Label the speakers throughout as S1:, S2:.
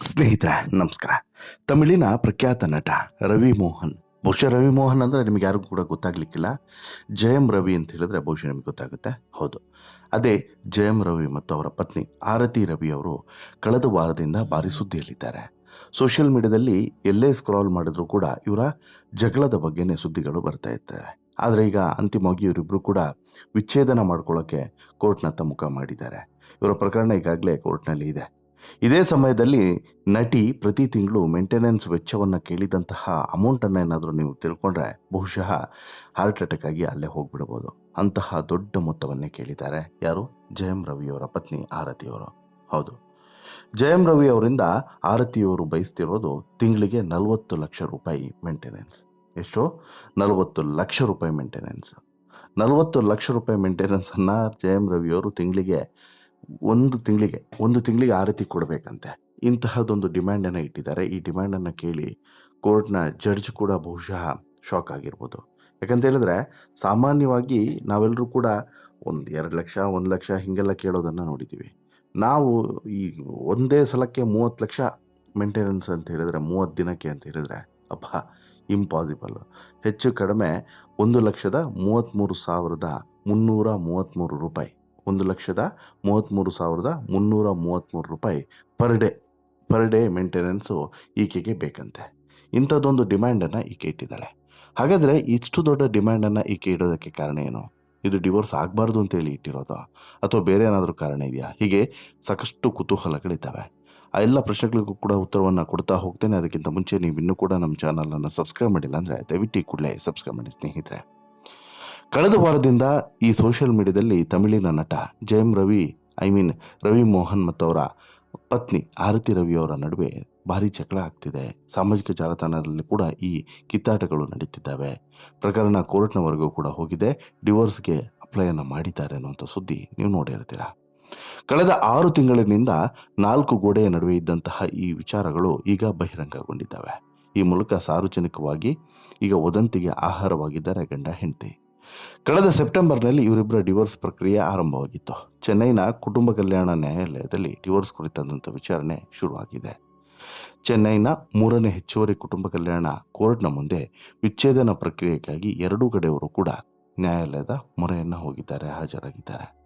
S1: ಸ್ನೇಹಿತರೆ, ನಮಸ್ಕಾರ. ತಮಿಳಿನ ಪ್ರಖ್ಯಾತ ನಟ ರವಿ ಮೋಹನ್. ಬಹುಶಃ ರವಿ ಮೋಹನ್ ಅಂದರೆ ನಿಮಗೆ ಯಾರಿಗೂ ಕೂಡ ಗೊತ್ತಾಗ್ಲಿಕ್ಕಿಲ್ಲ. ಜಯಂ ರವಿ ಅಂತ ಹೇಳಿದ್ರೆ ಬಹುಶಃ ನಿಮಗೆ ಗೊತ್ತಾಗುತ್ತೆ. ಹೌದು. ಅದೇ ಜಯಂ ರವಿ ಮತ್ತು ಅವರ ಪತ್ನಿ ಆರತಿ ರವಿ ಅವರು ಕಳೆದ ವಾರದಿಂದ ಭಾರಿ ಸುದ್ದಿಯಲ್ಲಿದ್ದಾರೆ. ಸೋಷಿಯಲ್ ಮೀಡಿಯಾದಲ್ಲಿ ಎಲ್ಲೇ ಸ್ಕ್ರಾಲ್ ಮಾಡಿದ್ರೂ ಕೂಡ ಇವರ ಜಗಳದ ಬಗ್ಗೆನೇ ಸುದ್ದಿಗಳು ಬರ್ತಾ ಇರ್ತವೆ ಆದರೆ ಈಗ ಅಂತಿಮವಾಗಿ ಇವರಿಬ್ಬರು ಕೂಡ ವಿಚ್ಛೇದನ ಮಾಡ್ಕೊಳ್ಳೋಕ್ಕೆ ಕೋರ್ಟ್ನತ್ತ ಮುಖ ಮಾಡಿದ್ದಾರೆ. ಇವರ ಪ್ರಕರಣ ಈಗಾಗಲೇ ಕೋರ್ಟ್ನಲ್ಲಿ ಇದೆ. ಇದೇ ಸಮಯದಲ್ಲಿ ನಟಿ ಪ್ರತಿ ತಿಂಗಳು ಮೇಂಟೆನೆನ್ಸ್ ವೆಚ್ಚವನ್ನು ಕೇಳಿದಂತಹ ಅಮೌಂಟನ್ನು ಏನಾದರೂ ನೀವು ತಿಳ್ಕೊಂಡ್ರೆ ಬಹುಶಃ ಹಾರ್ಟ್ ಅಟ್ಯಾಕ್ ಆಗಿ ಅಲ್ಲೇ ಹೋಗ್ಬಿಡ್ಬೋದು. ಅಂತಹ ದೊಡ್ಡ ಮೊತ್ತವನ್ನೇ ಕೇಳಿದ್ದಾರೆ. ಯಾರು? ಜಯಂ ರವಿಯವರ ಪತ್ನಿ ಆರತಿಯವರು ಹೌದು. ಜಯಂ ರವಿ ಅವರಿಂದ ಆರತಿಯವರು ಬಯಸ್ತಿರೋದು ತಿಂಗಳಿಗೆ ನಲವತ್ತು ಲಕ್ಷ ರೂಪಾಯಿ ಮೇಂಟೆನೆನ್ಸ್ ಎಷ್ಟು? ನಲವತ್ತು ಲಕ್ಷ ರೂಪಾಯಿ ಮೇಂಟೆನೆನ್ಸ್ ನಲವತ್ತು ಲಕ್ಷ ರೂಪಾಯಿ ಮೇಂಟೆನೆನ್ಸನ್ನು ಜಯಂ ರವಿಯವರು ತಿಂಗಳಿಗೆ ಒಂದು ತಿಂಗಳಿಗೆ ಒಂದು ತಿಂಗಳಿಗೆ ಆ ರೀತಿ ಕೊಡಬೇಕಂತೆ. ಇಂತಹದ್ದೊಂದು ಡಿಮ್ಯಾಂಡನ್ನು ಇಟ್ಟಿದ್ದಾರೆ. ಈ ಡಿಮ್ಯಾಂಡನ್ನು ಕೇಳಿ ಕೋರ್ಟ್ನ ಜಡ್ಜ್ ಕೂಡ ಬಹುಶಃ ಶಾಕ್ ಆಗಿರ್ಬೋದು. ಯಾಕಂತ ಹೇಳಿದ್ರೆ, ಸಾಮಾನ್ಯವಾಗಿ ನಾವೆಲ್ಲರೂ ಕೂಡ ಒಂದು ಎರಡು ಲಕ್ಷ, ಒಂದು ಲಕ್ಷ ಹೀಗೆಲ್ಲ ಕೇಳೋದನ್ನು ನೋಡಿದ್ದೀವಿ. ನಾವು ಈ ಒಂದೇ ಸಲಕ್ಕೆ ಮೂವತ್ತು ಲಕ್ಷ ಮೇಂಟೆನೆನ್ಸ್ ಅಂತ ಹೇಳಿದರೆ, ಮೂವತ್ತು ದಿನಕ್ಕೆ ಅಂತ ಹೇಳಿದರೆ ಅಪ್ಪ ಇಂಪಾಸಿಬಲ್. ಹೆಚ್ಚು ಕಡಿಮೆ ಒಂದು ಲಕ್ಷದ ಮೂವತ್ತ್ಮೂರು ಸಾವಿರದ ಮುನ್ನೂರ ಮೂವತ್ತ್ಮೂರು ರೂಪಾಯಿ. ಒಂದು ಲಕ್ಷದ ಮೂವತ್ತ್ಮೂರು ಸಾವಿರದ ಮುನ್ನೂರ ಮೂವತ್ತ್ಮೂರು ರೂಪಾಯಿ per day per day maintenance ಈಕೆಗೆ ಬೇಕಂತೆ. ಇಂಥದ್ದೊಂದು ಡಿಮ್ಯಾಂಡನ್ನು ಈಕೆ ಇಟ್ಟಿದ್ದಾಳೆ. ಹಾಗಾದರೆ ಇಷ್ಟು ದೊಡ್ಡ ಡಿಮ್ಯಾಂಡನ್ನು ಈಕೆ ಇಡೋದಕ್ಕೆ ಕಾರಣ ಏನು? ಇದು ಡಿವೋರ್ಸ್ ಆಗಬಾರ್ದು ಅಂತೇಳಿ ಇಟ್ಟಿರೋದು? ಅಥವಾ ಬೇರೆ ಏನಾದರೂ ಕಾರಣ ಇದೆಯಾ? ಹೀಗೆ ಸಾಕಷ್ಟು ಕುತೂಹಲಗಳಿದ್ದಾವೆ ಆ ಎಲ್ಲ ಪ್ರಶ್ನೆಗಳಿಗೂ ಕೂಡ ಉತ್ತರವನ್ನು ಕೊಡ್ತಾ ಹೋಗ್ತೇನೆ. ಅದಕ್ಕಿಂತ ಮುಂಚೆ ನೀವು ಇನ್ನೂ ಕೂಡ ನಮ್ಮ ಚಾನಲನ್ನು ಸಬ್ಸ್ಕ್ರೈಬ್ ಮಾಡಿಲ್ಲ ಅಂದರೆ ದಯವಿಟ್ಟು ಕೂಡಲೇ ಸಬ್ಸ್ಕ್ರೈಬ್ ಮಾಡಿ ಸ್ನೇಹಿತರೆ. ಕಳೆದ ವಾರದಿಂದ ಈ ಸೋಷಿಯಲ್ ಮೀಡಿಯಾದಲ್ಲಿ ತಮಿಳಿನ ನಟ ಜಯಂ ರವಿ ಐ ಮೀನ್ ರವಿ ಮೋಹನ್ ಮತ್ತು ಅವರ ಪತ್ನಿ ಆರತಿ ರವಿ ಅವರ ನಡುವೆ ಭಾರಿ ಚಕಳ ಆಗ್ತಿದೆ. ಸಾಮಾಜಿಕ ಜಾಲತಾಣದಲ್ಲಿ ಕೂಡ ಈ ಕಿತ್ತಾಟಗಳು ನಡೀತಿದ್ದಾವೆ. ಪ್ರಕರಣ ಕೋರ್ಟ್ನವರೆಗೂ ಕೂಡ ಹೋಗಿದೆ. ಡಿವೋರ್ಸ್ಗೆ ಅಪ್ಲೈಯನ್ನು ಮಾಡಿದ್ದಾರೆ ಅನ್ನುವಂಥ ಸುದ್ದಿ ನೀವು ನೋಡಿರ್ತೀರಾ ಕಳೆದ ಆರು ತಿಂಗಳಿನಿಂದ ನಾಲ್ಕು ಗೋಡೆಯ ನಡುವೆ ಇದ್ದಂತಹ ಈ ವಿಚಾರಗಳು ಈಗ ಬಹಿರಂಗಗೊಂಡಿದ್ದಾವೆ. ಈ ಮೂಲಕ ಸಾರ್ವಜನಿಕವಾಗಿ ಈಗ ವದಂತಿಗೆ ಆಹಾರವಾಗಿದ್ದಾರೆ ಗಂಡ ಹೆಂಡತಿ. ಕಳೆದ ಸೆಪ್ಟೆಂಬರ್ನಲ್ಲಿ ಇವರಿಬ್ಬರ ಡಿವೋರ್ಸ್ ಪ್ರಕ್ರಿಯೆ ಆರಂಭವಾಗಿತ್ತು. ಚೆನ್ನೈನ ಕುಟುಂಬ ಕಲ್ಯಾಣ ನ್ಯಾಯಾಲಯದಲ್ಲಿ ಡಿವೋರ್ಸ್ ಕುರಿತಾದಂಥ ವಿಚಾರಣೆ ಶುರುವಾಗಿದೆ. ಚೆನ್ನೈನ ಮೂರನೇ ಹೆಚ್ಚುವರಿ ಕುಟುಂಬ ಕಲ್ಯಾಣ ಕೋರ್ಟ್ನ ಮುಂದೆ ವಿಚ್ಛೇದನ ಪ್ರಕ್ರಿಯೆಗಾಗಿ ಎರಡೂ ಕಡೆಯವರು ಕೂಡ ನ್ಯಾಯಾಲಯದ ಮೊರೆಯನ್ನು ಹೋಗಿದ್ದಾರೆ, ಹಾಜರಾಗಿದ್ದಾರೆ.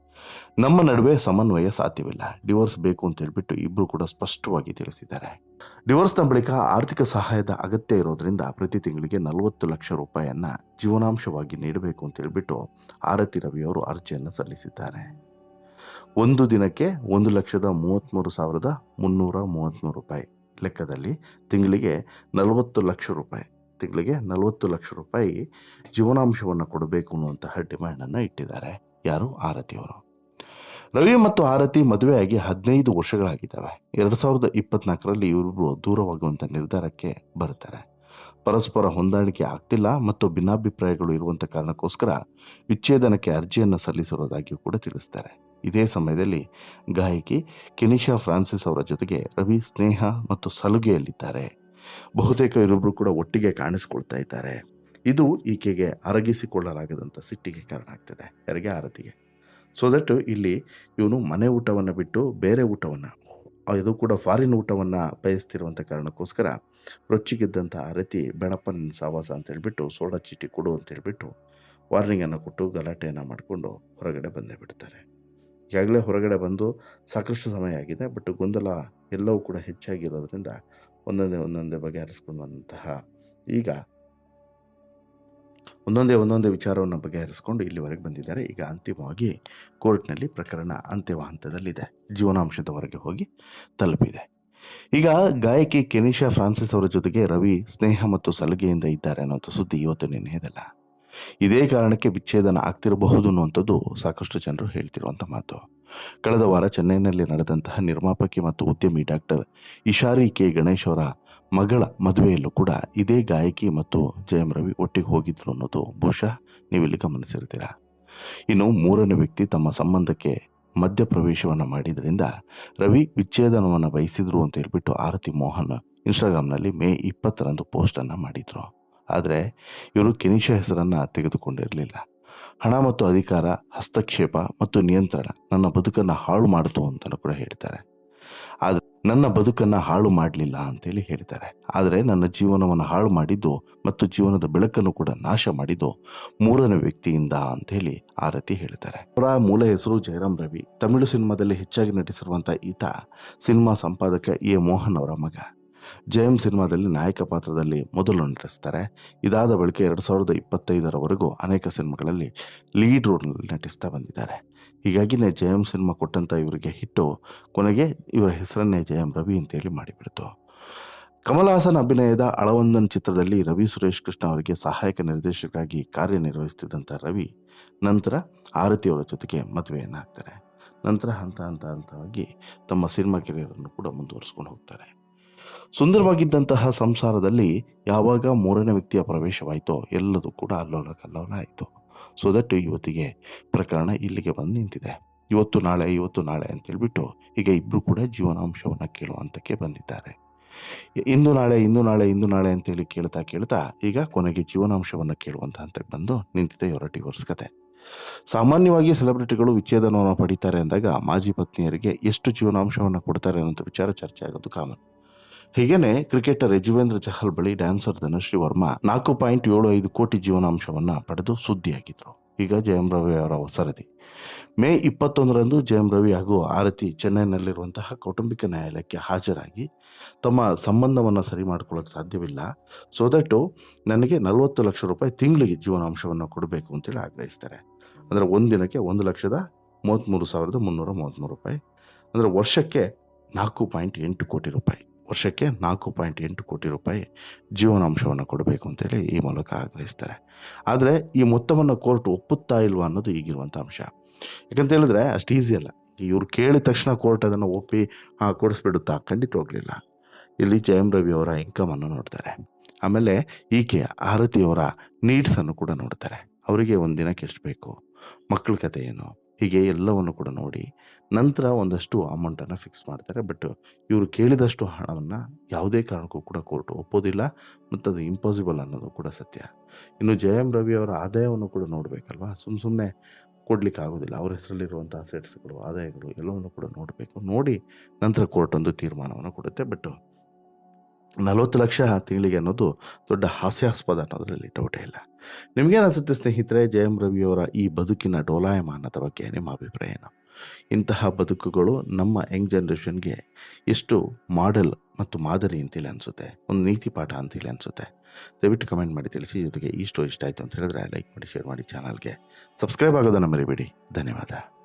S1: ನಮ್ಮ ನಡುವೆ ಸಮನ್ವಯ ಸಾಧ್ಯವಿಲ್ಲ. ಡಿವೋರ್ಸ್ ಬೇಕು ಅಂತ ಹೇಳ್ಬಿಟ್ಟು ಇಬ್ಬರು ಕೂಡ ಸ್ಪಷ್ಟವಾಗಿ ತಿಳಿಸಿದ್ದಾರೆ. ಡಿವೋರ್ಸ್ನ ಬಳಿಕ ಆರ್ಥಿಕ ಸಹಾಯದ ಅಗತ್ಯ ಇರೋದ್ರಿಂದ ಪ್ರತಿ ತಿಂಗಳಿಗೆ ನಲವತ್ತು ಲಕ್ಷ ರೂಪಾಯಿಯನ್ನು ಜೀವನಾಂಶವಾಗಿ ನೀಡಬೇಕು ಅಂತ ಹೇಳ್ಬಿಟ್ಟು ಆರತಿ ರವಿಯವರು ಅರ್ಜಿಯನ್ನು ಸಲ್ಲಿಸಿದ್ದಾರೆ. ಒಂದು ದಿನಕ್ಕೆ ಒಂದು ಲಕ್ಷದ ಮೂವತ್ತ್ಮೂರು ಸಾವಿರದ ಮುನ್ನೂರ ಮೂವತ್ತ್ಮೂರು ರೂಪಾಯಿ. ಲೆಕ್ಕದಲ್ಲಿ ತಿಂಗಳಿಗೆ ನಲವತ್ತು ಲಕ್ಷ ರೂಪಾಯಿ. ತಿಂಗಳಿಗೆ ನಲವತ್ತು ಲಕ್ಷ ರೂಪಾಯಿ ಜೀವನಾಂಶವನ್ನು ಕೊಡಬೇಕು ಅನ್ನುವಂತಹ ಡಿಮ್ಯಾಂಡನ್ನು ಇಟ್ಟಿದ್ದಾರೆ. ಯಾರು? ಆರತಿಯವರು ರವಿ ಮತ್ತು ಆರತಿ ಮದುವೆಯಾಗಿ ಹದಿನೈದು ವರ್ಷಗಳಾಗಿದ್ದಾವೆ. ಎರಡು ಸಾವಿರದ ಇಪ್ಪತ್ನಾಲ್ಕರಲ್ಲಿ ಇವರಿಬ್ಬರು ದೂರವಾಗುವಂಥ ನಿರ್ಧಾರಕ್ಕೆ ಬರುತ್ತಾರೆ. ಪರಸ್ಪರ ಹೊಂದಾಣಿಕೆ ಆಗ್ತಿಲ್ಲ ಮತ್ತು ಭಿನ್ನಾಭಿಪ್ರಾಯಗಳು ಇರುವಂಥ ಕಾರಣಕ್ಕೋಸ್ಕರ ವಿಚ್ಛೇದನಕ್ಕೆ ಅರ್ಜಿಯನ್ನು ಸಲ್ಲಿಸಿರೋದಾಗಿಯೂ ಕೂಡ ತಿಳಿಸ್ತಾರೆ. ಇದೇ ಸಮಯದಲ್ಲಿ ಗಾಯಕಿ ಕೆನಿಶಾ ಫ್ರಾನ್ಸಿಸ್ ಅವರ ಜೊತೆಗೆ ರವಿ, ಸ್ನೇಹ ಮತ್ತು ಸಲುಗೆಯಲ್ಲಿದ್ದಾರೆ. ಬಹುತೇಕ ಇವರಿಬ್ಬರು ಕೂಡ ಒಟ್ಟಿಗೆ ಕಾಣಿಸ್ಕೊಳ್ತಾ ಇದ್ದಾರೆ. ಇದು ಈಕೆಗೆ ಅರಗಿಸಿಕೊಳ್ಳಲಾಗದಂಥ ಸಿಟ್ಟಿಗೆ ಕಾರಣ ಆಗ್ತದೆ. ಯಾರಿಗೆ? ಆರತಿಗೆ. ಸೊ ದಟ್ ಇಲ್ಲಿ ಇವನು ಮನೆ ಊಟವನ್ನು ಬಿಟ್ಟು ಬೇರೆ ಊಟವನ್ನು, ಇದು ಕೂಡ ಫಾರಿನ್ ಊಟವನ್ನು ಬಯಸ್ತಿರುವಂಥ ಕಾರಣಕ್ಕೋಸ್ಕರ ರೊಚ್ಚಿಗೆದ್ದಂಥ ರೀತಿ ಬೇಡಪ್ಪ ಸಹವಾಸ ಅಂತ ಹೇಳ್ಬಿಟ್ಟು ಸೋಡಾ ಚೀಟಿ ಕೊಡು ಅಂತ ಹೇಳ್ಬಿಟ್ಟು ವಾರ್ನಿಂಗನ್ನು ಕೊಟ್ಟು ಗಲಾಟೆಯನ್ನು ಮಾಡಿಕೊಂಡು ಹೊರಗಡೆ ಬಂದೇ ಬಿಡ್ತಾರೆ. ಈಗಾಗಲೇ ಹೊರಗಡೆ ಬಂದು ಸಾಕಷ್ಟು ಸಮಯ ಆಗಿದೆ ಬಟ್ ಗೊಂದಲ ಎಲ್ಲವೂ ಕೂಡ ಹೆಚ್ಚಾಗಿರೋದ್ರಿಂದ ಒಂದೊಂದೇ ಒಂದೊಂದೇ ಬಗೆಹರಿಸ್ಕೊಂಡು ಬಂದಂತಹ ಈಗ ಒಂದೊಂದೇ ಒಂದೊಂದೇ ವಿಚಾರವನ್ನು ಬಗೆಹರಿಸಿಕೊಂಡು ಇಲ್ಲಿವರೆಗೆ ಬಂದಿದ್ದಾರೆ. ಈಗ ಅಂತಿಮವಾಗಿ ಕೋರ್ಟ್ನಲ್ಲಿ ಪ್ರಕರಣ ಅಂತಿಮ ಹಂತದಲ್ಲಿದೆ. ಜೀವನಾಂಶದವರೆಗೆ ಹೋಗಿ ತಲುಪಿದೆ. ಈಗ ಗಾಯಕಿ ಕೆನಿಷಾ ಫ್ರಾನ್ಸಿಸ್ ಅವರ ಜೊತೆಗೆ ರವಿ ಸ್ನೇಹ ಮತ್ತು ಸಲುಗೆಯಿಂದ ಇದ್ದಾರೆ ಅನ್ನೋಂಥ ಸುದ್ದಿ ಇವತ್ತು ನೆನೆಯದಲ್ಲ ಇದೇ ಕಾರಣಕ್ಕೆ ವಿಚ್ಛೇದನ ಆಗ್ತಿರಬಹುದು ಅನ್ನುವಂಥದ್ದು ಸಾಕಷ್ಟು ಜನರು ಹೇಳ್ತಿರುವಂಥ ಮಾತು. ಕಳೆದ ವಾರ ಚೆನ್ನೈನಲ್ಲಿ ನಡೆದಂತಹ ನಿರ್ಮಾಪಕಿ ಮತ್ತು ಉದ್ಯಮಿ ಡಾಕ್ಟರ್ ಇಶಾರಿ ಕೆ. ಗಣೇಶ್ ಅವರ ಮಗಳ ಮದುವೆಯಲ್ಲೂ ಕೂಡ ಇದೇ ಗಾಯಕಿ ಮತ್ತು ಜಯಂ ರವಿ ಒಟ್ಟಿಗೆ ಹೋಗಿದ್ರು ಅನ್ನೋದು ಬಹುಶಃ ನೀವಿಲ್ಲಿ ಗಮನಿಸಿರ್ತೀರಾ. ಇನ್ನು ಮೂರನೇ ವ್ಯಕ್ತಿ ತಮ್ಮ ಸಂಬಂಧಕ್ಕೆ ಮಧ್ಯಪ್ರವೇಶವನ್ನು ಮಾಡಿದ್ರಿಂದ ರವಿ ವಿಚ್ಛೇದನವನ್ನು ಬಯಸಿದ್ರು ಅಂತ ಹೇಳಿಬಿಟ್ಟು ಆರತಿ ಮೋಹನ್ ಇನ್ಸ್ಟಾಗ್ರಾಮ್ನಲ್ಲಿ ಮೇ ಇಪ್ಪತ್ತರಂದು ಪೋಸ್ಟನ್ನು ಮಾಡಿದರು. ಆದರೆ ಇವರು ಕೆನಿಷಾ ಹೆಸರನ್ನು ತೆಗೆದುಕೊಂಡಿರಲಿಲ್ಲ. ಹಣ ಮತ್ತು ಅಧಿಕಾರ, ಹಸ್ತಕ್ಷೇಪ ಮತ್ತು ನಿಯಂತ್ರಣ ನನ್ನ ಬದುಕನ್ನು ಹಾಳು ಮಾಡಿತು ಅಂತಲೂ ಕೂಡ ಹೇಳ್ತಾರೆ. ಆದರೆ ನನ್ನ ಬದುಕನ್ನು ಹಾಳು ಮಾಡಲಿಲ್ಲ ಅಂತೇಳಿ ಹೇಳ್ತಾರೆ. ಆದರೆ ನನ್ನ ಜೀವನವನ್ನು ಹಾಳು ಮಾಡಿದ್ದು ಮತ್ತು ಜೀವನದ ಬೆಳಕನ್ನು ಕೂಡ ನಾಶ ಮಾಡಿದ್ದು ಮೂರನೇ ವ್ಯಕ್ತಿಯಿಂದ ಅಂತೇಳಿ ಆರತಿ ಹೇಳ್ತಾರೆ. ಅವರ ಮೂಲ ಹೆಸರು ಜಯರಾಮ್ ರವಿ. ತಮಿಳು ಸಿನಿಮಾದಲ್ಲಿ ಹೆಚ್ಚಾಗಿ ನಟಿಸಿರುವಂಥ ಈತ ಸಿನಿಮಾ ಸಂಪಾದಕ ಎ ಮೋಹನ್ ಅವರ ಮಗ. ಜಯಂ ಸಿನಿಮಾದಲ್ಲಿ ನಾಯಕ ಪಾತ್ರದಲ್ಲಿ ಮೊದಲು ನಟಿಸ್ತಾರೆ. ಇದಾದ ಬಳಿಕ ಎರಡು ಸಾವಿರದ ಇಪ್ಪತ್ತೈದರವರೆಗೂ ಅನೇಕ ಸಿನಿಮಾಗಳಲ್ಲಿ ಲೀಡ್ ರೋಲ್ನಲ್ಲಿ ನಟಿಸ್ತಾ ಬಂದಿದ್ದಾರೆ. ಹೀಗಾಗಿನೇ ಜಯಂ ಸಿನಿಮಾ ಕೊಟ್ಟಂಥ ಇವರಿಗೆ ಹಿಟ್ಟು, ಕೊನೆಗೆ ಇವರ ಹೆಸರನ್ನೇ ಜಯಂ ರವಿ ಅಂತೇಳಿ ಮಾಡಿಬಿಡ್ತು. ಕಮಲಹಾಸನ್ ಅಭಿನಯದ ಅಳವಂದನ್ ಚಿತ್ರದಲ್ಲಿ ರವಿ ಸುರೇಶ್ ಕೃಷ್ಣ ಅವರಿಗೆ ಸಹಾಯಕ ನಿರ್ದೇಶಕರಾಗಿ ಕಾರ್ಯನಿರ್ವಹಿಸುತ್ತಿದ್ದಂಥ ರವಿ, ನಂತರ ಆರತಿಯವರ ಜೊತೆಗೆ ಮದುವೆಯನ್ನಾಗ್ತಾರೆ. ನಂತರ ಹಂತ ಹಂತ ಹಂತವಾಗಿ ತಮ್ಮ ಸಿನಿಮಾ ಕೆರಿಯರನ್ನು ಕೂಡ ಮುಂದುವರಿಸ್ಕೊಂಡು ಹೋಗ್ತಾರೆ. ಸುಂದರವಾಗಿದ್ದಂತಹ ಸಂಸಾರದಲ್ಲಿ ಯಾವಾಗ ಮೂರನೇ ವ್ಯಕ್ತಿಯ ಪ್ರವೇಶವಾಯಿತೋ ಎಲ್ಲದೂ ಕೂಡ ಅಲ್ಲೋಲ ಕಲ್ಲೋಲ ಆಯಿತು ಸೊ ದಟ್ ಇವತ್ತಿಗೆ ಪ್ರಕರಣ ಇಲ್ಲಿಗೆ ಬಂದು ನಿಂತಿದೆ. ಇವತ್ತು ನಾಳೆ ಇವತ್ತು ನಾಳೆ ಅಂತೇಳ್ಬಿಟ್ಟು ಈಗ ಇಬ್ಬರು ಕೂಡ ಜೀವನಾಂಶವನ್ನು ಕೇಳುವಂಥಕ್ಕೆ ಬಂದಿದ್ದಾರೆ. ಇಂದು ನಾಳೆ ಇಂದು ನಾಳೆ ಇಂದು ನಾಳೆ ಅಂತೇಳಿ ಕೇಳ್ತಾ ಕೇಳ್ತಾ ಈಗ ಕೊನೆಗೆ ಜೀವನಾಂಶವನ್ನು ಕೇಳುವಂಥ ಹಂತಕ್ಕೆ ಬಂದು ನಿಂತಿದೆ ಇವರ ಡಿವೋರ್ಸ್ ಕತೆ. ಸಾಮಾನ್ಯವಾಗಿ ಸೆಲೆಬ್ರಿಟಿಗಳು ವಿಚ್ಛೇದನವನ್ನು ಪಡಿತಾರೆ ಅಂದಾಗ ಮಾಜಿ ಪತ್ನಿಯರಿಗೆ ಎಷ್ಟು ಜೀವನಾಂಶವನ್ನು ಕೊಡ್ತಾರೆ ಅನ್ನೋಂಥ ವಿಚಾರ ಚರ್ಚೆ ಆಗೋದು ಕಾಮನ್ ಹೀಗೇನೆ ಕ್ರಿಕೆಟರ್ ಯಜುವೇಂದ್ರ ಚಹಲ್ ಬಳಿ ಡ್ಯಾನ್ಸರ್ ಧನಶ್ರೀ ವರ್ಮಾ ನಾಲ್ಕು ಪಾಯಿಂಟ್ ಏಳು ಐದು ಕೋಟಿ ಜೀವನಾಂಶವನ್ನು ಪಡೆದು ಸುದ್ದಿಯಾಗಿದ್ದರು ಈಗ ಜಯಂ ರವಿ ಅವರ ಸರದಿ ಮೇ ಇಪ್ಪತ್ತೊಂದರಂದು ಜಯಂ ರವಿ ಹಾಗೂ ಆರತಿ ಚೆನ್ನೈನಲ್ಲಿರುವಂತಹ ಕೌಟುಂಬಿಕ ನ್ಯಾಯಾಲಯಕ್ಕೆ ಹಾಜರಾಗಿ ತಮ್ಮ ಸಂಬಂಧವನ್ನು ಸರಿ ಮಾಡ್ಕೊಳ್ಳೋಕೆ ಸಾಧ್ಯವಿಲ್ಲ. ಸೊ ದಟ್ಟು ನನಗೆ ನಲವತ್ತು ಲಕ್ಷ ರೂಪಾಯಿ ತಿಂಗಳಿಗೆ ಜೀವನಾಂಶವನ್ನು ಕೊಡಬೇಕು ಅಂತೇಳಿ ಆಗ್ರಹಿಸ್ತಾರೆ. ಅಂದರೆ ಒಂದು ದಿನಕ್ಕೆ ಒಂದು ಲಕ್ಷದ ಮೂವತ್ತ್ಮೂರು ಸಾವಿರದ ಮುನ್ನೂರ ಮೂವತ್ತ್ಮೂರು ರೂಪಾಯಿ. ಅಂದರೆ ವರ್ಷಕ್ಕೆ ನಾಲ್ಕು ಪಾಯಿಂಟ್ ಎಂಟು ಕೋಟಿ ರೂಪಾಯಿ. ವರ್ಷಕ್ಕೆ ನಾಲ್ಕು ಪಾಯಿಂಟ್ ಎಂಟು ಕೋಟಿ ರೂಪಾಯಿ ಜೀವನಾಂಶವನ್ನು ಕೊಡಬೇಕು ಅಂತೇಳಿ ಈ ಮೂಲಕ ಆಗ್ರಹಿಸ್ತಾರೆ. ಆದರೆ ಈ ಮೊತ್ತವನ್ನು ಕೋರ್ಟ್ ಒಪ್ಪುತ್ತಾ ಇಲ್ವಾ ಅನ್ನೋದು ಈಗಿರುವಂಥ ಅಂಶ. ಯಾಕಂತ ಹೇಳಿದ್ರೆ ಅಷ್ಟು ಈಸಿ ಅಲ್ಲ. ಇವ್ರು ಕೇಳಿದ ತಕ್ಷಣ ಕೋರ್ಟ್ ಅದನ್ನು ಒಪ್ಪಿ, ಹಾಂ, ಕೊಡಿಸ್ಬಿಡುತ್ತಾ ಖಂಡಿತ ಹೋಗಲಿಲ್ಲ. ಇಲ್ಲಿ ಜಯಂ ರವಿ ಅವರ ಇನ್ಕಮನ್ನು ನೋಡ್ತಾರೆ. ಆಮೇಲೆ ಈಕೆ ಆರತಿಯವರ ನೀಡ್ಸನ್ನು ಕೂಡ ನೋಡ್ತಾರೆ. ಅವರಿಗೆ ಒಂದು ದಿನಕ್ಕೆ ಎಷ್ಟು ಬೇಕು? ಮಕ್ಕಳ ಕಥೆ ಏನು? ಹೀಗೆ ಎಲ್ಲವನ್ನು ಕೂಡ ನೋಡಿ ನಂತರ ಒಂದಷ್ಟು ಅಮೌಂಟನ್ನು ಫಿಕ್ಸ್ ಮಾಡ್ತಾರೆ. ಬಟ್ ಇವರು ಕೇಳಿದಷ್ಟು ಹಣವನ್ನು ಯಾವುದೇ ಕಾರಣಕ್ಕೂ ಕೂಡ ಕೋರ್ಟ್ ಒಪ್ಪೋದಿಲ್ಲ. ಮತ್ತು ಅದು ಇಂಪಾಸಿಬಲ್ ಅನ್ನೋದು ಕೂಡ ಸತ್ಯ. ಇನ್ನು ಜಯಂ ರವಿ ಅವರ ಆದಾಯವನ್ನು ಕೂಡ ನೋಡಬೇಕಲ್ವಾ? ಸುಮ್ಮ ಸುಮ್ಮನೆ ಕೊಡಲಿಕ್ಕೆ ಆಗೋದಿಲ್ಲ. ಅವ್ರ ಹೆಸರಲ್ಲಿರುವಂಥ ಅಸೆಟ್ಸ್ಗಳು ಆದಾಯಗಳು ಎಲ್ಲವನ್ನು ಕೂಡ ನೋಡಬೇಕು. ನೋಡಿ ನಂತರ ಕೋರ್ಟ್ ಒಂದು ತೀರ್ಮಾನವನ್ನು ಕೊಡುತ್ತೆ. ಬಟ್ ನಲವತ್ತು ಲಕ್ಷ ತಿಂಗಳಿಗೆ ಅನ್ನೋದು ದೊಡ್ಡ ಹಾಸ್ಯಾಸ್ಪದ ಅನ್ನೋದರಲ್ಲಿ ಡೌಟೇ ಇಲ್ಲ. ನಿಮಗೇನು ಅನಿಸುತ್ತೆ ಸ್ನೇಹಿತರೆ? ಜಯಂ ರವಿಯವರ ಈ ಬದುಕಿನ ಡೋಲಾಯಮಾನದ ಬಗ್ಗೆ ನಿಮ್ಮ ಅಭಿಪ್ರಾಯ ಏನು? ಇಂತಹ ಬದುಕುಗಳು ನಮ್ಮ ಯಂಗ್ ಜನ್ರೇಷನ್ಗೆ ಎಷ್ಟು ಮಾಡೆಲ್ ಮತ್ತು ಮಾದರಿ ಅಂತೇಳಿ ಅನಿಸುತ್ತೆ. ಒಂದು ನೀತಿ ಪಾಠ ಅಂತೇಳಿ ಅನಿಸುತ್ತೆ. ದಯವಿಟ್ಟು ಕಮೆಂಟ್ ಮಾಡಿ ತಿಳಿಸಿ. ಜೊತೆಗೆ ಇಷ್ಟು ಇಷ್ಟ ಆಯಿತು ಅಂತ ಹೇಳಿದ್ರೆ ಲೈಕ್ ಮಾಡಿ, ಶೇರ್ ಮಾಡಿ ಚಾನಲ್ಗೆ. ಸಬ್ಸ್ಕ್ರೈಬ್ ಆಗೋದನ್ನು ಮರಿಬೇಡಿ. ಧನ್ಯವಾದ.